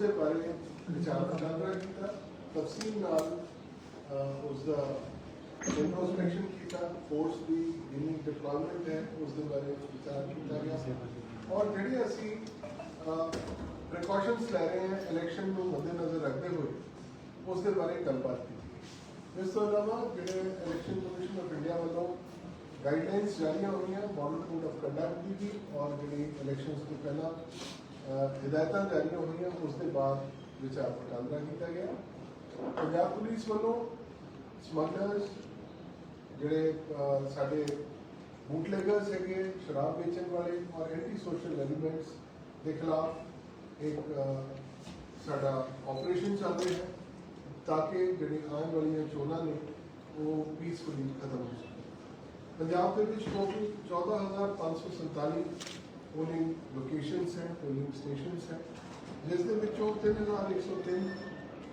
ਦੇ ਬਾਰੇ ਵਿਚਾਰ ਵਟਾਂਦਰਾ ਕੀਤਾ ਤਫਸੀਲ ਨਾਲ ਅਹ, ਉਸ ਦਾ ਇੰਟਰੋਸਪੈਕਸ਼ਨ ਕੀਤਾ ਫੋਰਸ ਦੀ ਜਿੰਨੀ ਡਿਪਲੋਇਮੈਂਟ ਹੈ ਉਸ ਦੇ ਬਾਰੇ ਵਿਚਾਰ ਕੀਤਾ ਗਿਆ ਔਰ ਜਿਹੜੇ ਅਸੀਂ ਪ੍ਰੀਕਾਸ਼ਨਸ ਲੈ ਰਹੇ ਹਾਂ ਇਲੈਕਸ਼ਨ ਨੂੰ ਮੱਦੇਨਜ਼ਰ ਰੱਖਦੇ ਹੋਏ ਉਸ ਦੇ ਬਾਰੇ ਗੱਲਬਾਤ ਕੀਤੀ ਇਸ ਤੋਂ ਇਲਾਵਾ ਜਿਹੜੇ ਇਲੈਕਸ਼ਨ ਕਮਿਸ਼ਨ ਆਫ ਇੰਡੀਆ ਵੱਲੋਂ ਗਾਈਡਲਾਈਨਸ ਜਾਰੀਆਂ ਹੋਈਆਂ ਮਾਡਲ ਕੋਡ ਆਫ ਕੰਡਕਟ ਦੀ ਵੀ ਔਰ ਜਿਹੜੀ ਇਲੈਕਸ਼ਨਸ ਤੋਂ ਪਹਿਲਾਂ ਅਹ, ਹਦਾਇਤਾਂ ਜਾਰੀਆਂ ਹੋਈਆਂ ਉਸ ਦੇ ਬਾਅਦ ਵਿਚਾਰ ਵਟਾਂਦਰਾ ਕੀਤਾ ਗਿਆ ਪੰਜਾਬ ਪੁਲਿਸ ਵੱਲੋਂ ਸਮਗਲਰਸ ਜਿਹੜੇ ਅਹ, ਸਾਡੇ ਬੂਟਲੇਗਰਸ ਹੈਗੇ ਸ਼ਰਾਬ ਵੇਚਣ ਵਾਲੇ ਔਰ ਐਂਟੀ ਸੋਸ਼ਲ ਐਲੀਮੈਂਟਸ ਦੇ ਖਿਲਾਫ ਇੱਕ ਅਹ, ਸਾਡਾ ਆਪਰੇਸ਼ਨ ਚੱਲ ਰਿਹਾ ਹੈ ਤਾਂ ਕਿ ਜਿਹੜੇ ਆਉਣ ਵਾਲੀਆਂ ਚੋਣਾਂ ਨੇ ਉਹ ਪੀਸਫੁਲੀ ਖਤਮ ਹੋ ਸਕਣ ਪੰਜਾਬ ਦੇ ਵਿੱਚ ਟੋਟਲ 14547 ਪੋਲਿੰਗ ਲੋਕੇਸ਼ਨਸ ਹੈ ਪੋਲਿੰਗ ਸਟੇਸ਼ਨਸ ਹੈ ਜਿਸ ਦੇ ਵਿੱਚੋਂ 3103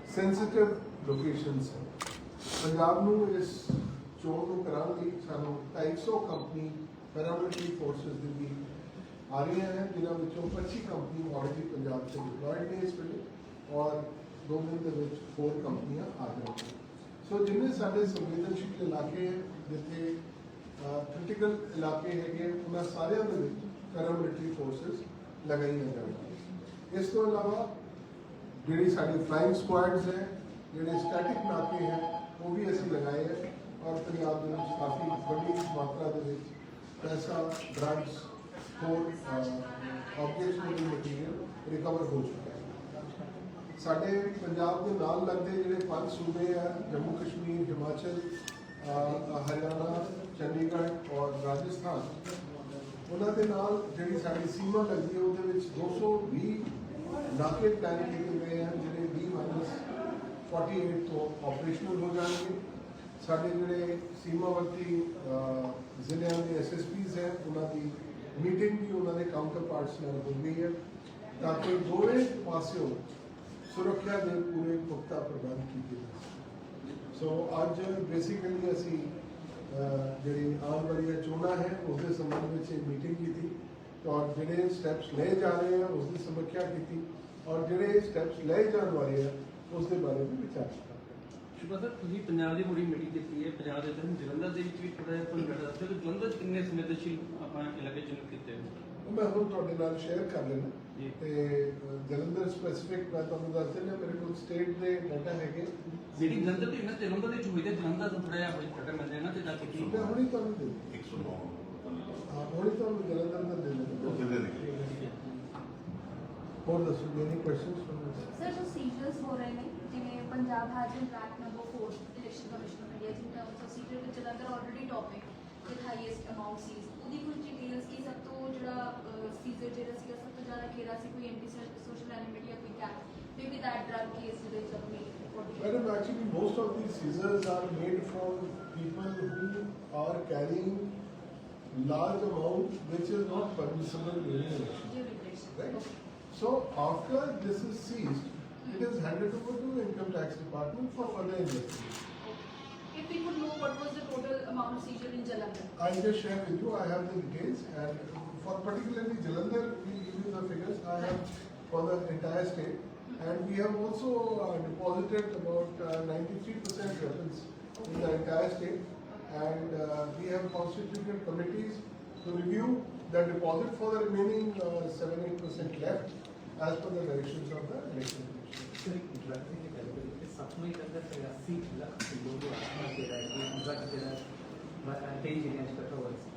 ਸੈਂਸਿਟਿਵ ਲੋਕੇਸ਼ਨਸ ਹੈ ਪੰਜਾਬ ਨੂੰ ਇਸ ਚੋਣ ਨੂੰ ਕਰਾਉਣ ਲਈ ਸਾਨੂੰ 250 ਕੰਪਨੀ ਪੈਰਾਮਿਲਟਰੀ ਫੋਰਸਸ ਦੀ ਵੀ ਆ ਰਹੀਆਂ ਹਨ ਜਿਨ੍ਹਾਂ ਵਿੱਚੋਂ 25 ਕੰਪਨੀ ਆਲਰੇਡੀ ਪੰਜਾਬ 'ਚ ਡਿਪਲੋਇਡ ਨੇ ਇਸ ਵੇਲੇ ਔਰ ਦੋ ਦਿਨ ਦੇ ਵਿੱਚ ਹੋਰ ਕੰਪਨੀਆਂ ਆ ਜਾਣਗੀਆਂ ਸੋ ਜਿੰਨੇ ਸਾਡੇ ਸੰਵੇਦਨਸ਼ੀਲ ਇਲਾਕੇ ਹੈ ਜਿੱਥੇ ਕ੍ਰਿਟੀਕਲ ਇਲਾਕੇ ਹੈਗੇ ਉਹਨਾਂ ਸਾਰਿਆਂ ਦੇ ਵਿੱਚ ਪੈਰਾਮਿਲਟਰੀ ਫੋਰਸਸ ਲਗਾਈਆਂ ਜਾਣਗੀਆਂ ਇਸ ਤੋਂ ਇਲਾਵਾ ਜਿਹੜੀ ਸਾਡੀ ਫਲਾਈਂਗ ਸਕੁਆਡਸ ਹੈ ਜਿਹੜੇ ਸਟੈਟਿਕ ਨਾਕੇ ਹੈ ਉਹ ਵੀ ਅਸੀਂ ਲਗਾਏ ਹੈ ਔਰ ਪੰਜਾਬ ਦੇ ਵਿੱਚ ਕਾਫੀ ਵੱਡੀ ਮਾਤਰਾ ਦੇ ਵਿੱਚ ਪੈਸਾ ਡਰੱਗਸ ਹੋਰ ਆਬਜੈਕਸ਼ਨਰੀ ਮਟੀਰੀਅਲ ਰਿਕਵਰ ਹੋ ਚੁੱਕਾ ਹੈ ਸਾਡੇ ਪੰਜਾਬ ਦੇ ਨਾਲ ਲੱਗਦੇ ਜਿਹੜੇ ਪੰਜ ਸੂਬੇ ਆ ਜੰਮੂ ਕਸ਼ਮੀਰ ਹਿਮਾਚਲ ਅਹ, ਹਰਿਆਣਾ ਚੰਡੀਗੜ੍ਹ ਔਰ ਰਾਜਸਥਾਨ ਉਹਨਾਂ ਦੇ ਨਾਲ ਜਿਹੜੀ ਸਾਡੀ ਸੀਮਾ ਲੱਗਦੀ ਹੈ, ਉਹਦੇ ਵਿੱਚ 220 ਨਾਕੇ ਪਲਾਨ ਕੀਤੇ ਗਏ ਹਨ, ਜਿਹੜੇ 20 ਮਾਈਨਸ 48 ਤੋਂ ਆਪਰੇਸ਼ਨਲ ਹੋ ਜਾਣਗੇ। ਸਾਡੇ ਜਿਹੜੇ ਸੀਮਾਵਰਤੀ ਜ਼ਿਲ੍ਹਿਆਂ ਦੇ ਐਸਐਸਪੀਜ਼ ਹੈ, ਉਹਨਾਂ ਦੀ ਮੀਟਿੰਗ ਵੀ ਉਹਨਾਂ ਦੇ ਕਾਊਂਟਰ ਪਾਰਟਸ ਨਾਲ ਹੋ ਗਈ ਹੈ, ਤਾਂ ਕਿ ਦੋਵੇਂ ਪਾਸਿਓਂ ਸੁਰੱਖਿਆ ਦੇ ਪੂਰੇ ਪੁਖਤਾ ਪ੍ਰਬੰਧ ਕੀਤੇ ਜਾਣ। ਸੋ ਅੱਜ ਬੇਸਿਕਲੀ ਅਸੀਂ ਜਿਹੜੀ ਆਉਣ ਵਾਲੀਆਂ ਚੋਣਾਂ ਹੈ ਉਸ ਦੇ ਸੰਬੰਧ ਵਿੱਚ ਇੱਕ ਮੀਟਿੰਗ ਕੀਤੀ ਔਰ ਜਿਹੜੇ ਸਟੈਪਸ ਲਏ ਜਾ ਰਹੇ ਆ ਉਸ ਦੀ ਸਮੀਖਿਆ ਕੀਤੀ ਔਰ ਜਿਹੜੇ ਸਟੈਪਸ ਲਏ ਜਾਣ ਵਾਲੇ ਆ ਉਸ ਦੇ ਬਾਰੇ ਵੀ ਵਿਚਾਰ ਕੀਤਾ ਸ਼ੁਭਾ ਸਰ ਤੁਸੀਂ ਪੰਜਾਬ ਦੀ ਬੜੀ ਮੀਟਿੰਗ ਕੀਤੀ ਹੈ ਪੰਜਾਬ ਦੇ ਅੰਦਰ ਜਲੰਧਰ ਦੇ ਵਿੱਚ ਵੀ ਥੋੜਾ ਜਿਹਾ ਤੁਹਾਨੂੰ ਦੱਸ ਦਿਓ ਕਿ ਜਲੰਧਰ ਕਿੰਨੇ ਸੰਵੇਦਨਸ਼ੀਲ ਆਪਾਂ ਇਲਾਕੇ ਚਿੰਨ੍ਹਿਤ ਕੀਤੇ ਮੈਂ ਹੁਣ ਤੁਹਾਡੇ ਨਾਲ ਸ਼ੇਅਰ ਕਰ ਲੈਣਾ। ਤੇ ਜਲੰਧਰ ਸਪੈਸੀਫਿਕ ਮੈਂ ਤੁਹਾਨੂੰ ਦੱਸ ਦਿੰਦਾ ਮੇਰੇ ਕੋਲ ਸਟੇਟ ਦੇ ਡਾਟਾ ਹੈਗੇ। ਜਿਹੜੀ ਜਲੰਧਰ ਦੀ ਨਾ ਜਲੰਧਰ ਦੇ ਹੋਈ ਤੇ ਜਲੰਧਰ ਤੋਂ ਥੋੜਾ ਜਿਹਾ ਕੋਈ ਘਟਾ ਮਿਲ ਨਾ ਤੇ ਦੱਸ ਕੀ ਮੈਂ ਹੁਣੀ ਤੁਹਾਨੂੰ ਦੇ 109 ਹਾਂ ਹੁਣੀ ਤੁਹਾਨੂੰ ਜਲੰਧਰ ਦਾ ਦੇ ਦਿੰਦਾ। ਕਿੰਨੇ ਨਿਕਲੇ ਹੋਰ ਦੱਸੋ ਐਨੀ ਕੁਐਸਚਨਸ ਸਰ ਜੋ ਸੀਜ਼ਨਸ ਹੋ ਰਹੇ ਨੇ ਜਿਵੇਂ Punjab has been rank number 4 election commission of India in terms of seat ਵਿੱਚ ਜਲੰਧਰ ਆਲਰੇਡੀ ਟੌਪ ਹੈ ਵਿਦ ਹਾਈਐਸਟ ਅਮਾਉਂਟ ਸੀਜ਼ ਉਹਦੀ ਕੁਝ ਡਿਟੇਲਸ ਕੀ ਸਭ ਤੋਂ ਜਿਹੜਾ ਸੀਜ਼ਰ ਜਿਹੜਾ ਸੀਗਾ maybe that drug case Madam, actually most of these seizures are made from people who are carrying large amount which is not permissible in any. Right? Okay. So after this is seized, it is handed over to the income tax department for further investigation. Okay. If we could know what was the total amount of seizure in Jalandhar? I'll just share with you. I have the details and for particularly Jalandhar, we give you the figures I have for the entire state. And we have also uh, deposited about uh, 93% weapons in the entire state. And uh, we have constituted committees to review the deposit for the remaining uh, 7-8% left as per the directions of the election commission.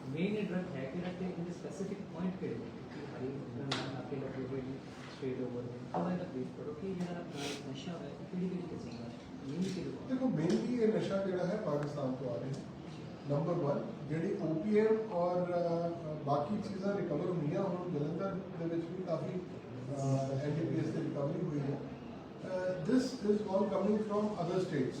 ਸਿਰ drug ਦੀ ਗੱਲ ਕਰੀਏ ਤੇ ਸੱਤਵੇਂ ਅੰਦਰ 83 lakh kilo ਜੋ ਆਸਮਾ ਦੇ ਰਿਹਾ ਹੈ ਡਰਗ ਜਿਹੜਾ ਤੇਜ਼ ਜਿਹੜੀਆਂ ਇਕੱਠਾ ਹੋਇਆ ਸੀ ਮੇਨ ਡਰਗ ਹੈ ਕਿ ਰੱਖੇ ਇਹਦੇ ਸਪੈਸਿਫਿਕ ਪੁਆਇੰਟ ਕਿਹੜੇ ਨੇ ਕਿ ਹਰੀ ਨਾਲ ਆਪੇ ਲੱਗੇ ਹੋਏ ਨੇ ਸਟੇਟ ਓਵਰ ਨੇ ਉਹਨਾਂ ਦਾ ਬਰੀਫ ਕਰੋ ਕਿ ਜਿਹੜਾ ਆਪਣਾ ਨਸ਼ਾ ਹੈ ਉਹ ਕਿਹੜੀ ਕਿਹੜੀ ਕਿਸਮ ਦਾ ਹੈ ਮੇਨ ਕਿਹੜੇ ਦੇਖੋ ਮੇਨਲੀ ਇਹ ਨਸ਼ਾ ਜਿਹੜਾ ਹੈ ਪਾਕਿਸਤਾਨ ਤੋਂ ਆ ਰਿਹਾ ਹੈ ਨੰਬਰ 1 ਜਿਹੜੀ ਓਪੀਐਮ ਔਰ ਅਹ, ਬਾਕੀ ਚੀਜ਼ਾਂ ਰਿਕਵਰ ਹੋਈਆਂ ਹੁਣ ਜਲੰਧਰ ਦੇ ਵਿੱਚ ਵੀ ਕਾਫੀ ਐਨਡੀਪੀਐਸ ਦੀ ਰਿਕਵਰੀ ਹੋਈ ਹੈ this is all coming from other states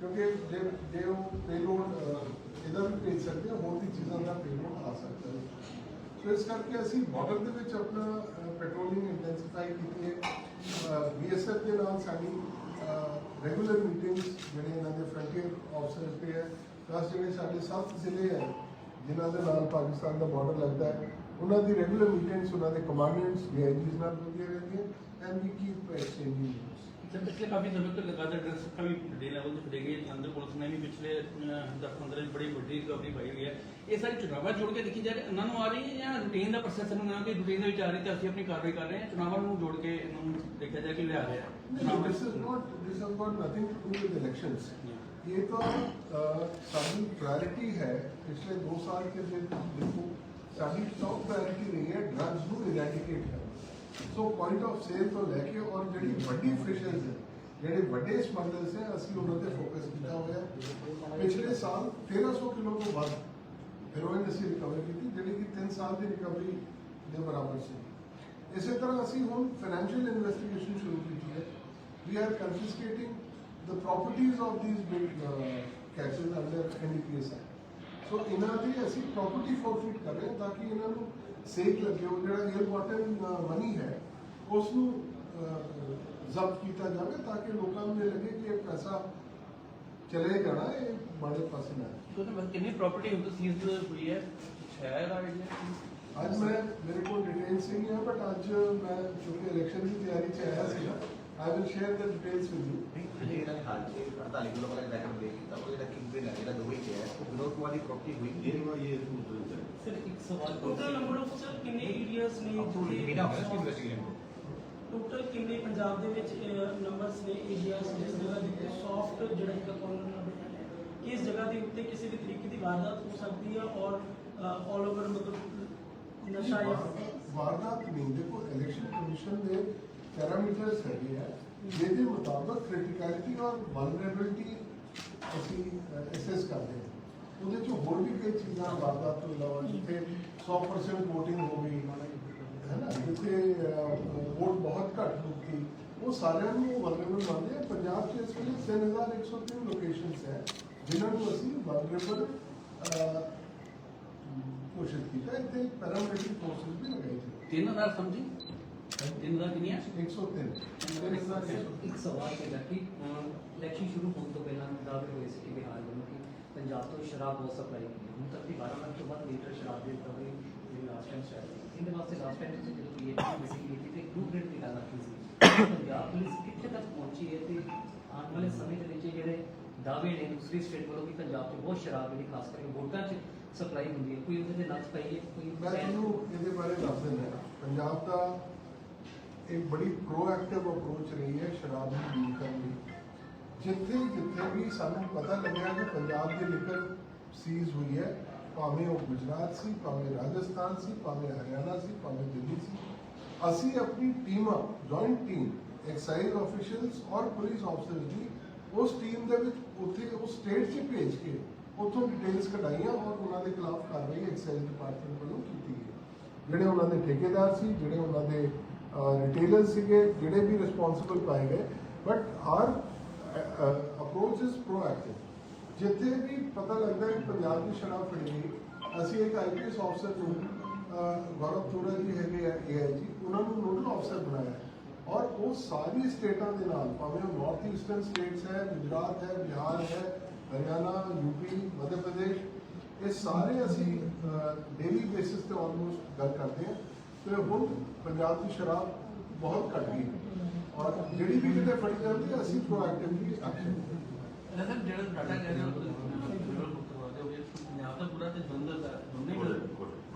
ਕਿਉਂਕਿ ਜੇ ਜੇ ਉਹ ਪੇਲੋਡ ਇਹਦਾ ਵੀ ਭੇਜ ਸਕਦੇ ਆ, ਹੋਰ ਵੀ ਚੀਜ਼ਾਂ ਦਾ ਪੇਲੋਡ ਆ ਸਕਦਾ ਹੈ। ਸੋ ਇਸ ਕਰਕੇ ਅਸੀਂ ਬਾਰਡਰ ਦੇ ਵਿੱਚ ਆਪਣਾ ਪੈਟਰੋਲਿੰਗ ਇੰਟੈਂਸੀਫਾਈ ਕੀਤੀ ਹੈ। ਬੀਐਸਐਫ ਦੇ ਨਾਲ ਸਾਡੀ ਰੈਗੂਲਰ ਮੀਟਿੰਗਸ ਜਿਹੜੇ ਇਹਨਾਂ ਦੇ ਫਰੰਟੀਅਰ ਅਫਸਰਸ ਤੇ ਹੈ ਪਲੱਸ ਜਿਹੜੇ ਸਾਡੇ ਸੱਤ ਜ਼ਿਲ੍ਹੇ ਹੈ ਜਿਨ੍ਹਾਂ ਦੇ ਨਾਲ ਪਾਕਿਸਤਾਨ ਦਾ ਬਾਰਡਰ ਲੱਗਦਾ ਹੈ ਉਹਨਾਂ ਦੀ ਰੈਗੂਲਰ ਮੀਟਿੰਗਸ ਉਹਨਾਂ ਦੇ ਕਮਾਂਡੈਂਟਸ ਡੀਆਈਜੀਸ ਨਾਲ ਹੁੰਦੀਆਂ ਰਹਿੰਦੀਆਂ and we keep exchanging जब पिछले काफी समय तक लगातार ड्रग्स का भी बड़े लेवल से फड़े गए जलंधर पुलिस ने भी पिछले दस पंद्रह बड़ी बड़ी रिकवरी पाई हुई है ये सारी चुनावा जोड़ के देखी जाए ਇਹਨਾਂ ਨੂੰ ਆ ਰਹੀ ਹੈ ਜਾਂ ਰੂਟੀਨ ਦਾ ਪ੍ਰੋਸੈਸ ਇਹਨਾਂ ਕਿ ਰੂਟੀਨ ਦੇ ਵਿੱਚ ਆ ਰਹੀ ਤੇ ਅਸੀਂ ਆਪਣੀ ਕਾਰਵਾਈ ਕਰ ਰਹੇ ਹਾਂ ਚੁਣਾਵਾਂ ਨੂੰ ਜੋੜ ਕੇ ਇਹਨਾਂ ਨੂੰ ਦੇਖਿਆ ਜਾਏ ਕਿ ਲਿਆ ਰਿਹਾ No, this is not, this has got nothing to do with elections. ये तो अ, साडी प्रायोरिटी है पिछले दो साल के जे देखो साडी टॉप प्रायोरिटी रही है ड्रग्स ਨੂੰ ਇਰੈਡੀਕੇਟ ਕਰਨਾ ਸੋ ਪੁਆਇੰਟ ਆਫ ਸੇਲ ਤੋਂ ਲੈ ਕੇ ਔਰ ਜਿਹੜੀ ਵੱਡੀ ਫਿਸ਼ਰਸ ਹੈ ਜਿਹੜੇ ਵੱਡੇ ਸਮਗਲਰਸ ਹੈ ਅਸੀਂ ਉਹਨਾਂ ਤੇ ਫੋਕਸ ਕੀਤਾ ਹੋਇਆ ਹੈ। ਪਿਛਲੇ ਸਾਲ 1300 ਕਿਲੋ ਤੋਂ ਵੱਧ ਹੈਰੋਇਨ ਅਸੀਂ ਰਿਕਵਰ ਕੀਤੀ ਜਿਹੜੀ ਕਿ 3 ਸਾਲ ਦੀ ਰਿਕਵਰੀ ਦੇ ਬਰਾਬਰ ਸੀ ਇਸੇ ਤਰ੍ਹਾਂ ਅਸੀਂ ਹੁਣ ਫਾਈਨੈਂਸ਼ੀਅਲ ਇਨਵੈਸਟੀਗੇਸ਼ਨ ਸ਼ੁਰੂ ਕੀਤੀ ਹੈ we are confiscating the properties of these big uh, catches under NDPS Act. ਸੋ ਇਹਨਾਂ ਦੀ ਅਸੀਂ ਪ੍ਰਾਪਰਟੀ ਫੋਰਫੀਟ ਕਰ ਰਹੇ ਹਾਂ ਤਾਂ ਕਿ ਇਹਨਾਂ ਨੂੰ ਸੇਕ ਲੱਗੇ ਉਹ ਜਿਹੜਾ 에ਅਰ ਵਾਟਰ ਮਨੀ ਹੈ ਉਸ ਨੂੰ ਜ਼ਬਤ ਕੀਤਾ ਜਾਵੇ ਤਾਂ ਕਿ ਲੋਕਾਂ ਨੂੰ ਇਹ ਲੱਗੇ ਕਿ ਇਹ ਪੈਸਾ ਚਲੇ ਜਾਣਾ ਇਹ ਬੜੇ ਪਾਸੇ ਨਾ ਤੁਹਾਨੂੰ ਕਿੰਨੀ ਪ੍ਰਾਪਰਟੀ ਹੁਣ ਤੁਸੀਂ ਇਸ ਹੋਈ ਹੈ? ਸ਼ਹਿਰ ਦਾ ਆਈਡੀਆ ਅੱਜ ਮੈਂ ਮੇਰੇ ਕੋਲ ਡਿਟੇਲ ਸੀ ਨਹੀਂ ਹੈ ਬਟ ਅੱਜ ਮੈਂ ਕਿਉਂਕਿ ਇਲੈਕਸ਼ਨ ਦੀ ਤਿਆਰੀ ਚ ਆਇਆ ਸੀਗਾ I will share the details with you ਜਿਹੜੇ ਇਹਨਾਂ ਨੇ ਹਾਲ ਚ 48 ਕਿਲੋ ਵਾਲਾ ਰੈਕਟ ਬ੍ਰੇਕ ਕੀਤਾ ਉਹ ਜਿਹੜਾ ਕਿੰਗ ਪਿਨ ਹੈ ਜਿਹੜਾ ਦੁਬਈ ਚ ਹੈ ਉਹ ਵਿਨੋਦ ਕੁਮਾਰ ਦੀ ਪ੍ਰਾਪਰਟੀ ਹੋਈ ਇਹ ਵਾ ਇਹ ਸੂਤ ਹੈ ਸਰ ਇੱਕ ਸਵਾਲ ਟੋਟਲ ਨੰਬਰ ਆਫ ਸਰ ਕਿੰਨੇ ਏਰੀਆਸ ਨੇ ਬਿਨਾ ਹੋਇਆ ਸੀ ਇਨਵੈਸਟੀਗੇਸ਼ਨ ਟੋਟਲ ਕਿੰਨੇ ਪੰਜਾਬ ਦੇ ਵਿੱਚ ਨੰਬਰਸ ਨੇ ਏਰੀਆਸ ਜਿਸ ਜਗ੍ਹਾ ਦੇ ਸੌਫਟ ਜਿਹੜਾ ਹੈਗਾ ਕਾਰਨਰ ਨੰਬਰ ਕਿਸ ਜਗ੍ਹਾ ਦੇ ਉੱਤੇ ਕਿਸੇ ਵੀ ਤਰੀਕੇ ਦੀ ਵਾਰਦਾਤ ਹੋ ਸਕਦੀ ਹੈ ਔਰ ਆਲ ਓਵਰ ਮਤਲਬ ਨਸ਼ਾ ਜਾਂ ਵਾਰਦਾਤ ਨਹੀਂ ਦੇਖੋ ਇਲੈਕਸ਼ਨ ਕਮਿਸ਼ਨ ਦੇ ਪੈਰਾਮੀਟਰਸ ਹੈਗੇ ਆ, ਜਿਹਦੇ ਮੁਤਾਬਕ ਕ੍ਰਿਟੀਕੈਲਿਟੀ ਔਰ ਵਲਨਰੇਬਿਲਟੀ ਅਸੀਂ ਅਸੈਸ ਕਰਦੇ ਹਾਂ। ਉਹਦੇ ਚ ਹੋਰ ਵੀ ਕਈ ਚੀਜ਼ਾਂ, ਵਾਰਦਾਤ ਤੋਂ ਇਲਾਵਾ ਜਿੱਥੇ 100% VOTING ਹੋ ਗਈ, ਹੈ ਨਾ? ਜਿੱਥੇ ਵੋਟ ਬਹੁਤ ਘੱਟ ਹੁੰਦੀ ਉਹ ਸਾਰਿਆਂ ਨੂੰ ਵਲਨਰੇਬਲ ਮੰਨਦੇ ਆ। ਪੰਜਾਬ 'ਚ ਇਸ ਵੇਲੇ 3103 ਲੋਕੇਸ਼ਨਸ ਹੈ, ਜਿਨ੍ਹਾਂ ਨੂੰ ਅਸੀਂ ਵਲਨਰੇਬਲ ਘੋਸ਼ਿਤ ਕੀਤਾ। ਇੱਥੇ ਪੈਰਾਮਿਲਿਟਰੀ ਫੋਰਸਸ ਵੀ ਲਗਾਈ ਸੀ ਤਿੰਨ ਹਜ਼ਾਰ ਸਮਝੀ? ਤਿੰਨ ਹਜ਼ਾਰ ਕਿੰਨੀਆਂ 103 ਇੱਕ ਸਵਾਲ ਸੀਗਾ ਕਿ ਇਲੈਕਸ਼ਨ ਸ਼ੁਰੂ ਹੋਣ ਤੋਂ ਪਹਿਲਾਂ ਦਾਅਵੇ ਹੋਏ ਸੀ ਕਿ ਬਿਹਾਰ ਵੱਲੋਂ ਕਿ ਪੰਜਾਬ ਤੋਂ ਸ਼ਰਾਬ ਬਹੁਤ ਸਪਲਾਈ ਹੁੰਦੀ ਹੈ। ਹੁਣ ਤੱਕ ਦੀ 12 ਲੱਖ ਤੋਂ ਵੱਧ ਲੀਟਰ ਸ਼ਰਾਬ ਦੀ ਰਿਕਵਰੀ ਜਿਹੜੀ ਲਾਸਟ ਟਾਈਮ ਸ਼ਾਇਦ ਸੀ। ਇਹਦੇ ਵਾਸਤੇ ਲਾਸਟ ਟਾਈਮ ਤੁਸੀਂ ਜਦੋਂ ਪੀਐਚ ਮੀਟਿੰਗ ਕੀਤੀ ਤੇ ਗਰੁੱਪ ਰੇਟ ਦੀ ਗੱਲ ਆਖੀ ਸੀ ਪੰਜਾਬ ਪੁਲਿਸ ਕਿੱਥੇ ਤੱਕ ਪਹੁੰਚੀ ਹੈ ਤੇ ਆਉਣ ਵਾਲੇ ਸਮੇਂ ਦੇ ਵਿੱਚ ਜਿਹੜੇ ਦਾਅਵੇ ਨੇ ਦੂਸਰੀ ਸਟੇਟ ਵੱਲੋਂ ਕਿ ਪੰਜਾਬ 'ਚ ਬਹੁਤ ਸ਼ਰਾਬ ਜਿਹੜੀ ਖਾਸ ਕਰਕੇ ਵੋਟਾਂ 'ਚ ਸਪਲਾਈ ਹੁੰਦੀ ਹੈ ਕੋਈ ਉਹਦੇ ਤੇ ਨੱਥ ਪਈ ਹੈ ਕੋਈ ਮੈਂ ਤੁਹਾਨੂੰ ਇਹਦੇ ਬਾਰੇ ਦੱਸ ਦਿੰਦਾ ਪੰਜਾਬ ਦਾ ਇਹ ਬੜੀ ਪ੍ਰੋਐਕਟਿਵ ਅਪਰੋਚ ਰਹੀ ਹੈ ਸ਼ਰਾਬ ਨੂੰ ਦੂਰ ਕਰਨ ਲਈ ਜਿੱਥੇ ਜਿੱਥੇ ਵੀ ਸਾਨੂੰ ਪਤਾ ਲੱਗਿਆ ਕਿ ਪੰਜਾਬ ਦੀ ਲਿਕਰ ਸੀਜ਼ ਹੋਈ ਹੈ, ਭਾਵੇਂ ਉਹ ਗੁਜਰਾਤ ਸੀ, ਭਾਵੇਂ ਰਾਜਸਥਾਨ ਸੀ, ਭਾਵੇਂ ਹਰਿਆਣਾ ਸੀ, ਭਾਵੇਂ ਦਿੱਲੀ ਸੀ, ਅਸੀਂ ਆਪਣੀ ਟੀਮਾਂ ਜੁਆਇੰਟ ਟੀਮ ਐਕਸਾਈਜ਼ ਆਫੀਸ਼ੀਅਲਸ ਔਰ ਪੁਲਿਸ ਆਫੀਸਰਸ ਦੀ ਉਸ ਟੀਮ ਦੇ ਵਿੱਚ ਉੱਥੇ ਉਸ ਸਟੇਟ 'ਚ ਭੇਜ ਕੇ ਉੱਥੋਂ ਡਿਟੇਲਸ ਕਢਾਈਆਂ ਔਰ ਉਹਨਾਂ ਦੇ ਖਿਲਾਫ ਕਾਰਵਾਈ ਐਕਸਾਈਜ਼ ਡਿਪਾਰਟਮੈਂਟ ਵੱਲੋਂ ਕੀਤੀ ਗਈ। ਜਿਹੜੇ ਉਹਨਾਂ ਦੇ ਠੇਕੇਦਾਰ ਸੀ, ਜਿਹੜੇ ਉਹਨਾਂ ਦੇ ਰਿਟੇਲਰ ਸੀਗੇ, ਜਿਹੜੇ ਵੀ ਰਿਸਪੌਂਸਿਬਲ ਪਾਏ ਗਏ but our approach is proactive ਜਿੱਥੇ ਵੀ ਪਤਾ ਲੱਗਦਾ ਹੈ ਪੰਜਾਬ ਦੀ ਸ਼ਰਾਬ ਫੜੀ ਗਈ, ਅਸੀਂ ਇੱਕ ਆਈਪੀਐਸ ਅਫਸਰ ਨੂੰ ਗੌਰਵ ਚੋੜਾ ਜੀ ਹੈਗੇ ਆ ਏਆਈਜੀ ਉਹਨਾਂ ਨੂੰ ਨੋਡਲ ਅਫਸਰ ਬਣਾਇਆ ਔਰ ਉਹ ਸਾਰੀ ਸਟੇਟਾਂ ਦੇ ਨਾਲ, ਭਾਵੇਂ ਉਹ ਨਾਰਥ ਈਸਟਰਨ ਸਟੇਟਸ ਹੈ ਗੁਜਰਾਤ ਹੈ ਬਿਹਾਰ ਹੈ ਹਰਿਆਣਾ ਯੂਪੀ ਮੱਧ ਪ੍ਰਦੇਸ਼ ਇਹ ਸਾਰੇ ਅਸੀਂ ਡੇਲੀ ਬੇਸਿਸ ਤੇ ਆਲਮੋਸਟ ਗੱਲ ਕਰਦੇ ਹਾਂ। ਤੇ ਹੁਣ ਪੰਜਾਬ ਦੀ ਸ਼ਰਾਬ ਬਹੁਤ ਘਟ ਗਈ ਹੈ। ਔਰ ਜਿਹੜੀ ਵੀ ਕਿਤੇ ਫੜੀ ਜਾਂਦੀ ਹੈ ਅਸੀਂ ਪ੍ਰੋਐਕਟਿਵਲੀ ਐਕਸ਼ਨ ਸਰ ਜਿਹੜਾ ਡਾਟਾ ਕਹਿ ਰਹੇ ਹੋ ਤੁਸੀਂ ਕਰਵਾਦੇ ਹੋ ਪੰਜਾਬ ਦਾ ਪੂਰਾ ਤੇ ਜਲੰਧਰ ਦਾ ਦੋਨੇ ਹੀ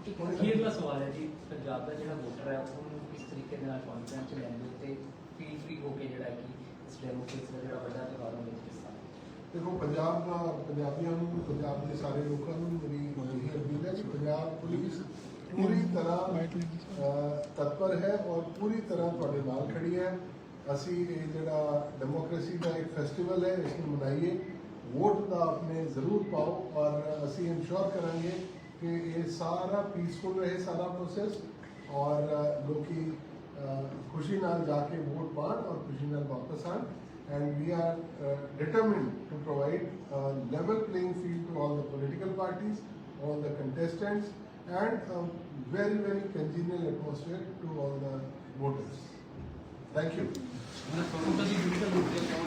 ਇੱਕ ਅਖੀਰਲਾ ਸਵਾਲ ਹੈ ਜੀ ਪੰਜਾਬ ਦਾ ਜਿਹੜਾ ਵੋਟਰ ਹੈ ਉਹਨੂੰ ਕਿਸ ਤਰੀਕੇ ਦੇ ਨਾਲ ਕੌਨਫੀਡੈਂਸ ਚ ਲੈਂਦੇ ਤੇ ਫੀਲ ਫ੍ਰੀ ਹੋ ਕੇ ਜਿਹੜਾ ਹੈ ਕਿ ਇਸ ਡੈਮੋਕ੍ਰੇਸੀ ਦਾ ਜਿਹੜਾ ਵੱਡਾ ਤਿਉਹਾਰ ਹੋਣ ਵਿੱਚ ਹਿੱਸਾ ਲਏ। ਦੇਖੋ ਪੰਜਾਬ ਦਾ ਪੰਜਾਬੀਆਂ ਨੂੰ ਪੰਜਾਬ ਦੇ ਸਾਰੇ ਲੋਕਾਂ ਨੂੰ ਮੇਰੀ ਇਹ ਅਪੀਲ ਹੈ ਕਿ ਪੰਜਾਬ ਪੁਲਿਸ पूरी तरह तत्पर है और पूरी तरह थोड़े नाल खड़ी है असी जरा डेमोक्रेसी का एक फैसटिवल है इसको मनाइए वोट का अपने ज़रूर पाओ और असं इंश्योर करा कि ये सारा पीसफुल रहे सारा प्रोसेस और लोग खुशी न जाके वोट पा और खुशी वापस आन and we are determined to provide level playing field to all the political parties all the contestants and a very, very congenial atmosphere to all the voters. Thank you.